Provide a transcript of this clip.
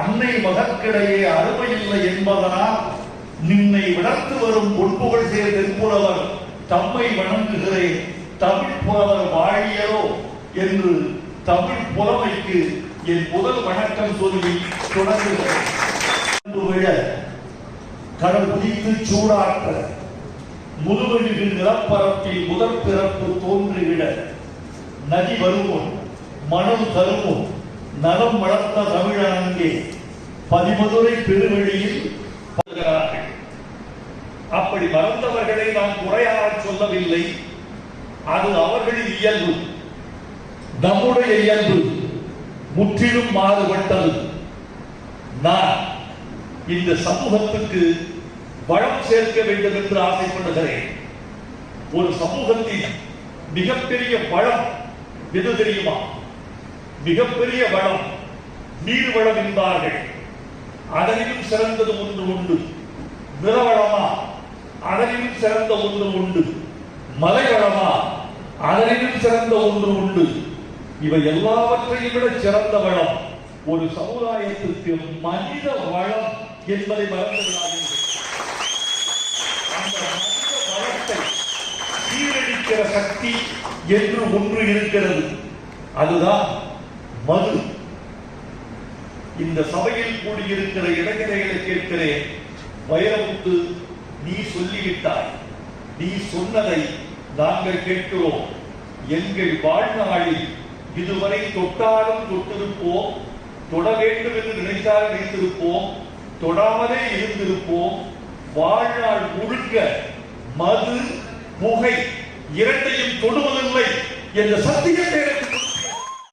அன்னை மகற்கிடையே அருமையில்லை என்பதனால் நின்னை விடத்து வரும் பொன்புகள் சேர் தென்புலவர் தம்மை வணங்குகிறேன். தமிழ் புலவர் வாழியரோ என்று தமிழ் புலமைக்கு என் முதல் வணக்கம் சொல்லி தொடங்குகிறேன். கடல் உதித்து சூடாற்ற முதுவெழுகு நிலப்பரப்பில் முதற் பிறப்பு தோன்றிவிட நதி வருவோம் மனம் தருவோம் நலம் வளர்த்த அங்கே பதிமதுரை பெருவழியில் அப்படி மறந்தவர்களை நாம் குறையாறச் சொல்லவில்லை. அது அவர்களின் இயல்பு. நம்முடைய இயல்பு. முற்றிலும் மாறுபட்டது. நான் இந்த சமூகத்துக்கு வளம் சேர்க்க வேண்டும் என்று ஆசைப்படுகிறேன். ஒரு சமூகத்தின் மிகப்பெரிய வளம் எது தெரியுமா? மிகப்பெரிய வளம் நீர்வளம் என்பார்கள். அதனிலும் சிறந்தது ஒன்று உண்டு. நிலவளமா? அதனிலும் சிறந்த ஒன்று உண்டு. மலைவளமா? அதனிலும் சிறந்த ஒன்று உண்டு. இவை எல்லாவற்றையும் விட சிறந்த வளம். ஒரு சமுதாயத்திற்கு மனித வளம் என்பதை மறந்து அந்த மனித வளத்தை சீரழிக்கிற சக்தி என்று ஒன்று இருக்கிறது. அதுதான் மது. இந்த சபையில் கூடியிருக்கிற இளைஞர்களை கேட்கிறேன். வைரமுத்து நீ சொல்லிவிட்டாய். நீ சொன்னதை நாங்கள் கேட்கிறோம். எங்கள் வாழ்நாளில் இதுவரை தொட்டாலும் தொட்டிருப்போம். தொட வேண்டும் என்று நினைத்தால் நினைத்திருப்போம். தொடாமலே இருந்திருப்போம். வாழ்நாள் முழுக்க மது புகை இரண்டையும் தொடுவதில்லை என்ற சத்தியத்தை